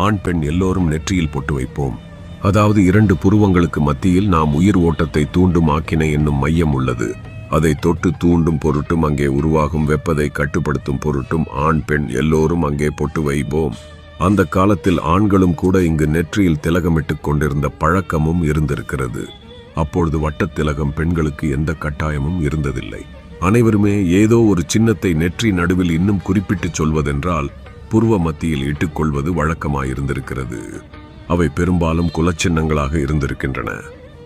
ஆண் பெண் எல்லோரும் நெற்றியில் பொட்டு வைப்போம். அதாவது இரண்டு புருவங்களுக்கு மத்தியில் நாம் உயிர் ஓட்டத்தை தூண்டும் ஆக்கினை என்னும் மையம் உள்ளது. அதை தொட்டு தூண்டும் பொருட்டும் அங்கே உருவாகும் வெப்பதை கட்டுப்படுத்தும் பொருட்டும் ஆண் பெண் எல்லோரும் அங்கே பொட்டு வைப்போம். அந்த காலத்தில் ஆண்களும் கூட இங்கு நெற்றியில் திலகமிட்டுக் கொண்டிருந்த பழக்கமும் இருந்திருக்கிறது. அப்பொழுது வட்டத் திலகம் பெண்களுக்கு எந்த கட்டாயமும் இருந்ததில்லை. அனைவருமே ஏதோ ஒரு சின்னத்தை நெற்றி நடுவில் இன்னும் குறிப்பிட்டுச் சொல்வதென்றால் புருவ மத்தியில் இட்டுக்கொள்வது வழக்கமாயிருந்திருக்கிறது. அவை பெரும்பாலும் குலச்சின்னங்களாக இருந்திருக்கின்றன.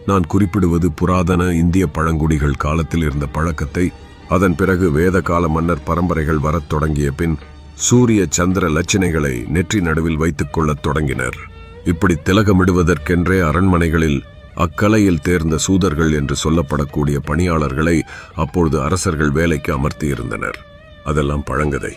நான் குறிப்பிடுவது புராதன இந்திய பழங்குடிகள் காலத்தில் இருந்த பழக்கத்தை அதன் பிறகு வேத கால மன்னர் பரம்பரைகள் வரத் தொடங்கிய பின் சூரிய சந்திர லட்சணைகளை நெற்றி நடுவில் வைத்துக் கொள்ளத் தொடங்கினர். இப்படி திலகமிடுவதற்கென்றே அரண்மனைகளில் அக்கலையில் தேர்ந்த சூதர்கள் என்று சொல்லப்படக்கூடிய பணியாளர்களை அப்பொழுது அரசர்கள் வேலைக்கு அமர்த்தியிருந்தனர். அதெல்லாம் பழங்கதை.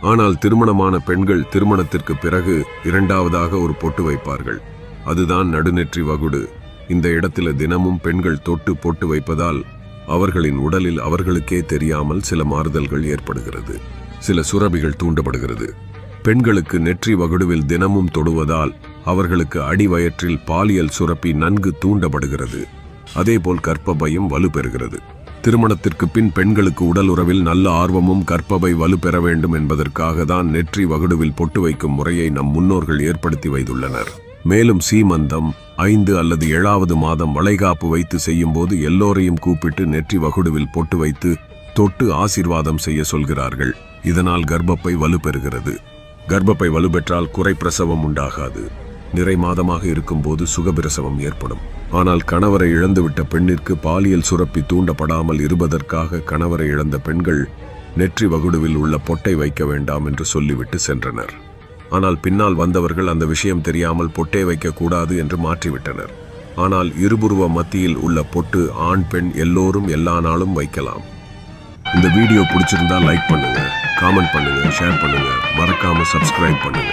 ஆனால் திருமணமான பெண்கள் திருமணத்திற்கு பிறகு இரண்டாவதாக ஒரு பொட்டு வைப்பார்கள். அதுதான் நடுநெற்றி வகுடு. இந்த இடத்துல தினமும் பெண்கள் தொட்டு பொட்டு வைப்பதால் அவர்களின் உடலில் அவர்களுக்கே தெரியாமல் சில மாறுதல்கள் ஏற்படுகிறது. சில சுரபிகள் தூண்டப்படுகிறது. பெண்களுக்கு நெற்றி வகுடுவில் தினமும் தொடுவதால் அவர்களுக்கு அடிவயற்றில் பாலியல் சுரப்பி நன்கு தூண்டப்படுகிறது. அதேபோல் கர்ப்பபையும் வலுப்பெறுகிறது. திருமணத்திற்கு பின் பெண்களுக்கு உடல் உறவில் நல்ல ஆர்வமும் கர்ப்பவை வலு பெற வேண்டும் என்பதற்காக தான் நெற்றி வகுடுவில் பொட்டு வைக்கும் முறையை நம் முன்னோர்கள் ஏற்படுத்தி வைத்துள்ளனர். மேலும் சீமந்தம் ஐந்து அல்லது ஏழாவது மாதம் வளைகாப்பு வைத்து செய்யும்போது எல்லோரையும் கூப்பிட்டு நெற்றி வகுடுவில் பொட்டு வைத்து தொட்டு ஆசீர்வாதம் செய்ய சொல்கிறார்கள். இதனால் கர்ப்பப்பை வலுப்பெறுகிறது கர்ப்பப்பை வலுப்பெற்றால் குறைப்பிரசவம் உண்டாகாது. நிறை மாதமாக இருக்கும்போது சுகபிரசவம் ஏற்படும். ஆனால் கணவரை இழந்துவிட்ட பெண்ணிற்கு பாலியல் சுரப்பி தூண்டப்படாமல் இருப்பதற்காக கணவரை இழந்த பெண்கள் நெற்றி வகுடுவில் உள்ள பொட்டை வைக்க வேண்டாம் என்று சொல்லிவிட்டு சென்றனர். ஆனால் பின்னால் வந்தவர்கள் அந்த விஷயம் தெரியாமல் பொட்டை வைக்கக்கூடாது என்று மாற்றிவிட்டனர். ஆனால் இருபுருவ மத்தியில் உள்ள பொட்டு ஆண் பெண் எல்லோரும் எல்லா நாளும் வைக்கலாம். இந்த வீடியோ பிடிச்சிருந்தா லைக் பண்ணுங்க காமெண்ட் பண்ணுங்க ஷேர் பண்ணுங்க மறக்காம சப்ஸ்கிரைப் பண்ணுங்க.